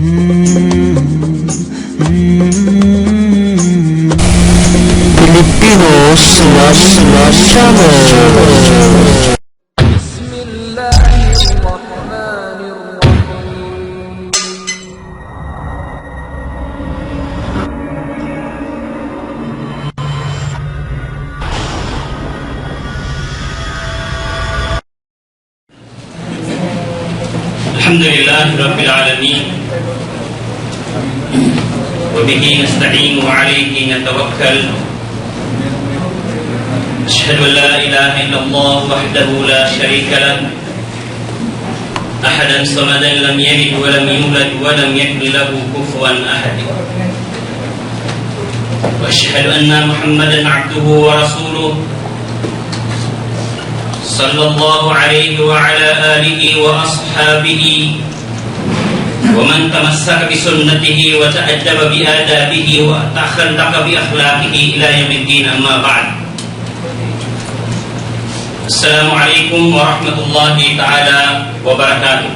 Filipinos National Channel بسم الله الرحمن الرحيم الحمد لله رب العالمين. وبه نستعين وعليه نتوكل. أشهد أن لا إله إلا الله وحده لا شريك له. أحدا صمدا لم يلد ولم يولد ولم يكن له كفوا أحد. وأشهد أن محمدا عبده ورسوله صلى الله عليه وعلى آله وأصحابه ومن تمسك بسنته وتأدب بآدابه وتخلق بأخلاقه إلى يوم الدين أما بعد السلام عليكم ورحمة الله تعالى وبركاته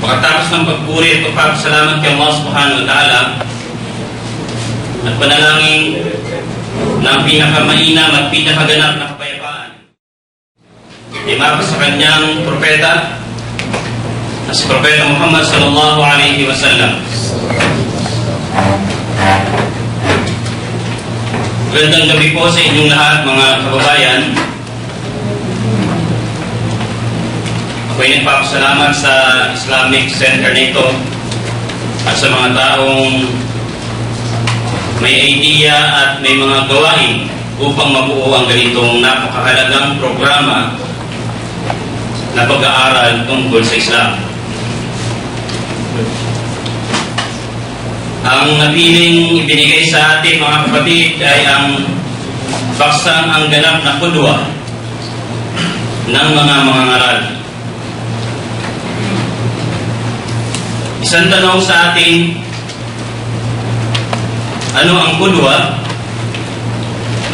Pagkatapos ng pagpuri at pagpapasalamat kay Allah subhanahu wa ta'ala at panalangin ng pinakamainam at pinakaganap na kapayapaan. Lima sa kanyang propeta na si Propeta Muhammad sallallahu alaihi wasallam. Magandang gabi po sa inyong lahat mga kababayan. Ako'y nagpapasalamat sa Islamic Center nito at sa mga taong may idea at may mga gawain upang mabuo ang ganitong napakahalagang programa na pag-aaral tungkol sa Islam. Ang napiling ibinigay sa atin mga kapatid ay ang baksang ang ganap na kudwa ng mga mga ngaral. Isang tanong sa atin, ano ang kudwa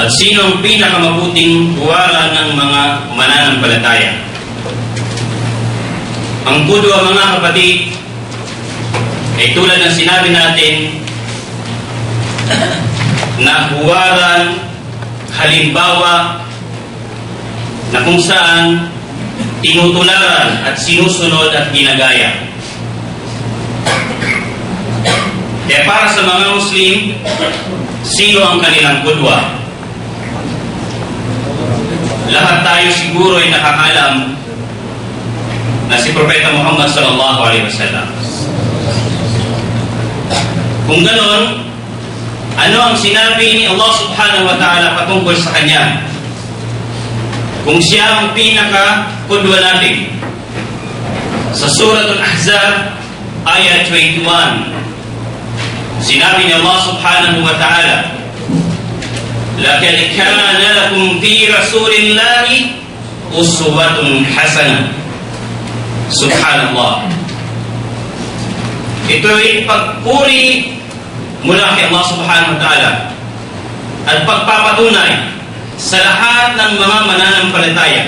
at sino ang pinakamabuting buwala ng mga mananampalataya. Ang kudwa mga kapatid ay tulad ng sinabi natin na huwaran, halimbawa na kung saan tinutularan at sinusunod at ginagaya. Kaya para sa mga Muslim, sino ang kanilang kudwa? Lahat tayo siguro ay nakakalam na si Propeta Muhammad sallallahu alaihi wasallam. Kung ganon, ano ang sinabi ni Allah subhanahu wa ta'ala patungkol sa kanya? Kung siya ang pinaka kudwa natin. Sa Suratul Ahzab, ayat 21, Sinabi ni Allah subhanahu wa ta'ala, لَقَدْ كَانَ لَكُمْ فِي رَسُولِ اللَّهِ أُسْوَةٌ حَسَنَةٌ Subhanallah. Ito ay pagpuri mula kay Allah subhanahu wa ta'ala at pagpapatunay sa lahat ng mga mananampalataya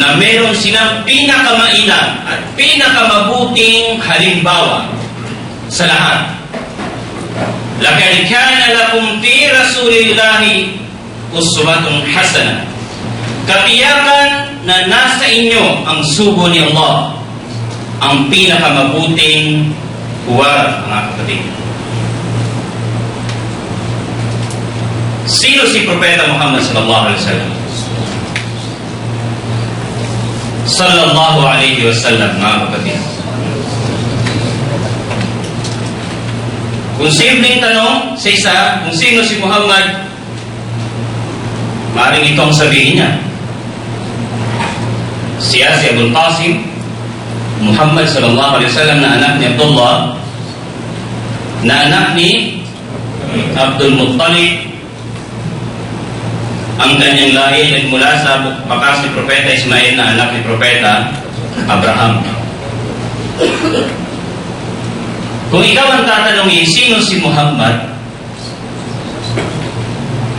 na meron silang pinakamainan at pinakamabuting halimbawa sa lahat. لَقَدْ كَانَ لَكُمْ فِي رَسُولِ اللَّهِ أُسْوَةٌ حَسَنَةٌ Katiyakan na nasa inyo ang sugo ni Allah, ang pinakamabuting huwag, mga kapatid. Sino si Propeta Muhammad sallallahu alaihi wasallam? Sallallahu alaihi wasallam, mga kapatid. Kung simpleng tanong sa isa, kung sino si Muhammad, maaaring ito ang sabihin niya. Siya si Abul Qasim, Muhammad sallallahu alaihi wasallam na anak ni Abdullah, na anak ni Abdul Muttalib, ang kanyang lahi nagmula sa bakas ni Propeta Ismail na anak ni Propeta Abraham. Kung ikaw ang tatanungin, sino si Muhammad?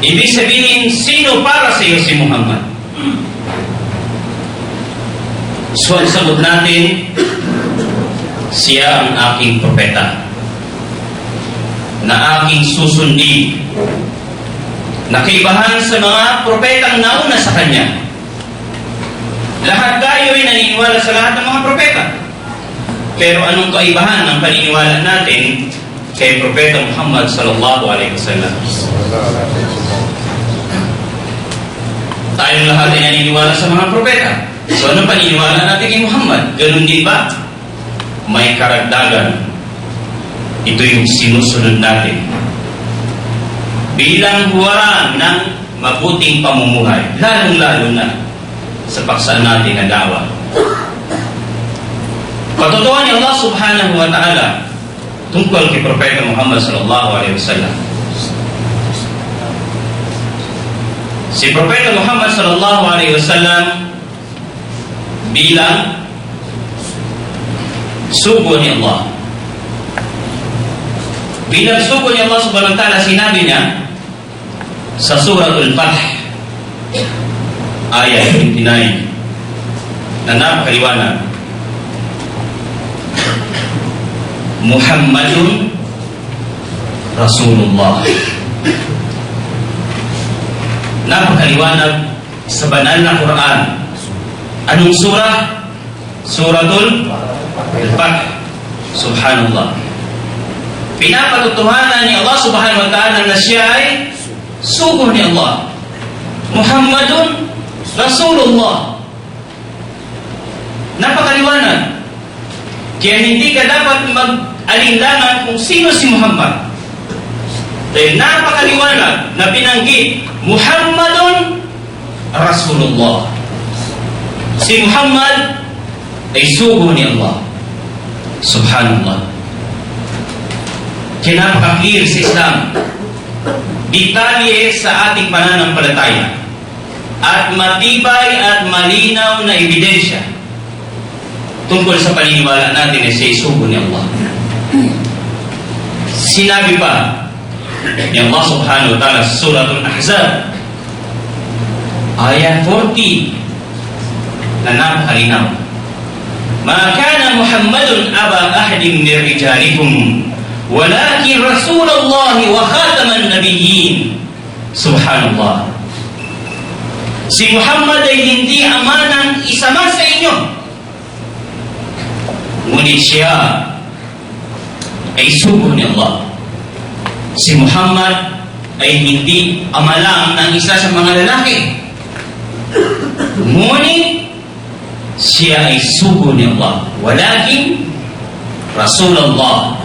Ibig sabihin, sino para sa iyo si Muhammad? So ang sagot natin, siya ang aking propeta na aking susundin. Nakaibahan sa mga propetang nauna sa kanya. Lahat tayo ay naniniwala sa lahat ng mga propeta. Pero anong kaibahan ng paniniwala natin kay Propeta Muhammad sallallahu alaihi wasallam? Tayong lahat ay naniniwala sa mga propeta. So anong paniniwala natin kay Muhammad? Ganun din ba? May karagdagan. Ito yung sinusunod natin. Bilang huwarang ng mabuting pamumuhay, lalong-lalo na sa paksaan natin na dawa. Patutuan ni Allah subhanahu wa ta'ala tungkol kay Propeta Muhammad sallallahu alaihi wasallam. Si Propeta Muhammad sallallahu alaihi wasallam bilang sugo ni Allah. Bilang sugo ni Allah subhanahu wa ta'ala sinabi niya sa suratul Fath ayat 29 na napakaliwanag Muhammadun Rasulullah. Napakaliwanag sa banal na Quran Anong surah? Suratul Al-Fath Subhanallah Pinapatutuhanan ni Allah subhanahu wa ta'ala na siya ay sugo ni Allah Muhammadun Rasulullah Napakaliwanag kaya hindi ka dapat mag-alinlangan kung sino si Muhammad. Dahil napakaliwanag na binanggit, Muhammadun Rasulullah. Si Muhammad ay sugo ni Allah. Subhanallah. Napaka-clear sa Islam. Detalye sa ating pananampalataya. At matibay at malinaw na ebidensya tungkol sa paniniwala natin na siya sugo ni Allah. Sinabi pa ni Allah subhanahu wa ta'ala sa suratul Ahzab, ayat 40 na napakalinaw. ما كان محمد أبا أحد من رجالكم ولكن رسول الله وخاتم النبيين سبحان الله Si Muhammad ay hindi ama ng isa man sa inyo Ngunit siya ay sugo ni Allah. Si Muhammad ay hindi ama lang ng isa sa mga lalaki. Ngunit siya ay sugo ni Allah. Walakin Rasulullah.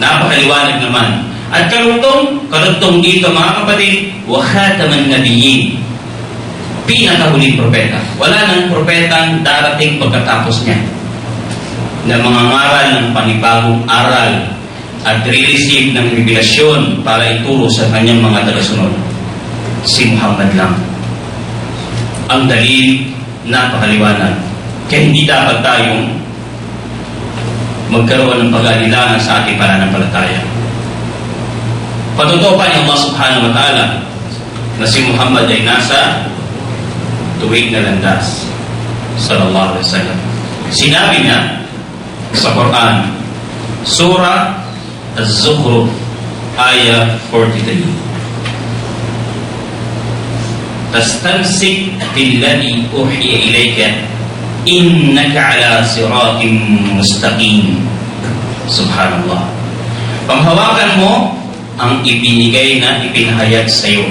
Napakaliwanag naman. At karugtong, karugtong dito mga kapatid, wa khataman nabiyyin. Pinakahuling propeta. Wala nang propetang darating pagkatapos niya na mga ngaral ng panibagong aral at re-receive ng revelasyon para ituro sa kanyang mga tagasunod. Si Muhammad lang. Ang dalil, napakaliwanag. Kaya hindi dapat tayong magkaroon ng pag-alilangan sa ating pananampalataya. Patutupan ni Allah subhanahu wa ta'ala na si Muhammad ay nasa tuwig na landas. Sallallahu alaihi wasallam. Sinabi niya, sa Quran. Surah Az-Zukhruf, ayah 43. Tastamsik billadhi uhiya ilayka innaka ala siratim mustaqim. Subhanallah. Panghawakan mo ang ibinigay na ipinahayag sa iyo.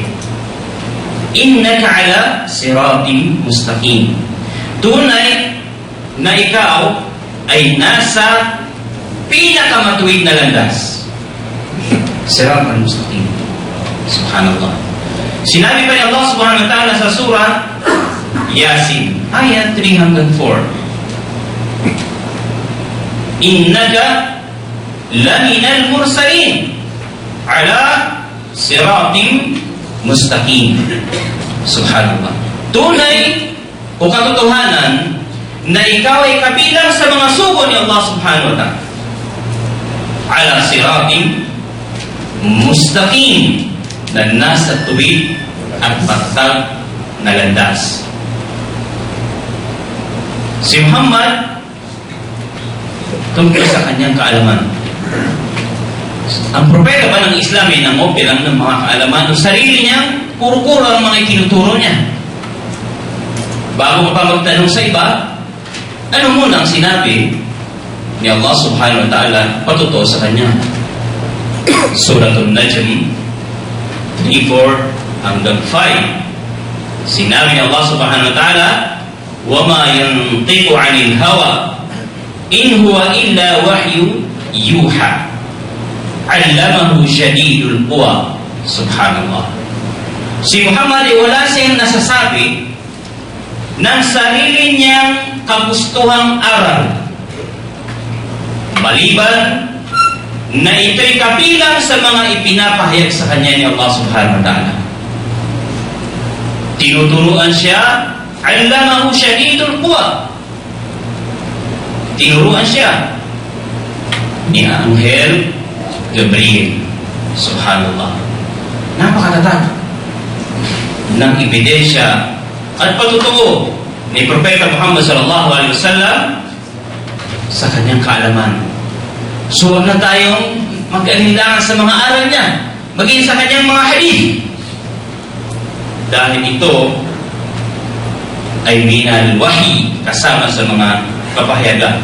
Innaka ala siratim mustaqim. Tunay na ikaw ay nasa pinakamatuwid na landas. Sirat al-Mustaqim. Subhanallah. Sinabi pa ni Allah subhanahu wa ta'ala sa surah Yasin, ayat 3 hanggang 4. Innaka laminal mursalin ala siratim mustaqim. Subhanallah. Tunay o katotohanan na ikaw ay kabilang sa mga sugo ni Allah subhanahu wa ta'ala. Ala siratim mustaqim na nasa tuwid at patag na landas. Si Muhammad, tungkol sa kanyang kaalaman. Ang propeta ba ng Islam ay nangopi lang ng mga kaalaman. Ang sarili niya, puro-puro ang mga itinuturo niya. Bago ka pa magtanong sa iba, ano muna ang sinabi ni Allah subhanahu wa ta'ala patuto sa kanya? Suratul Najm 3-4 hanggang 5. Sinabi ni Allah subhanahu wa ta'ala, وَمَا يَنْطِقُ عَنِ الْهَوَى إِنْ هُوَ إِلَّا وَحْيُ يُوحَى عَلَّمَهُ شَدِيدُ الْقُوَى Subhanallah. Si Muhammad ay wala siyang nasasabi ng sarili niyang kagustuhang aral. Maliban na ito'y kabilang sa mga ipinapahayag sa kanya ni Allah subhanahu wa ta'ala. Tinuturuan siya, allamahu syadidul quwa. Tinuruan siya ni Anghel Gabriel. Subhanallah. Napakatatag ng ebidensya at patutuo ni Propeta Muhammad sallallahu alaihi wasallam sa kanyang kaalaman. So huwag na tayong mag-alinlangan sa mga aral niya, maging sa kanyang mga hadith. Dahil ito ay minal wahi kasama sa mga kapahayagan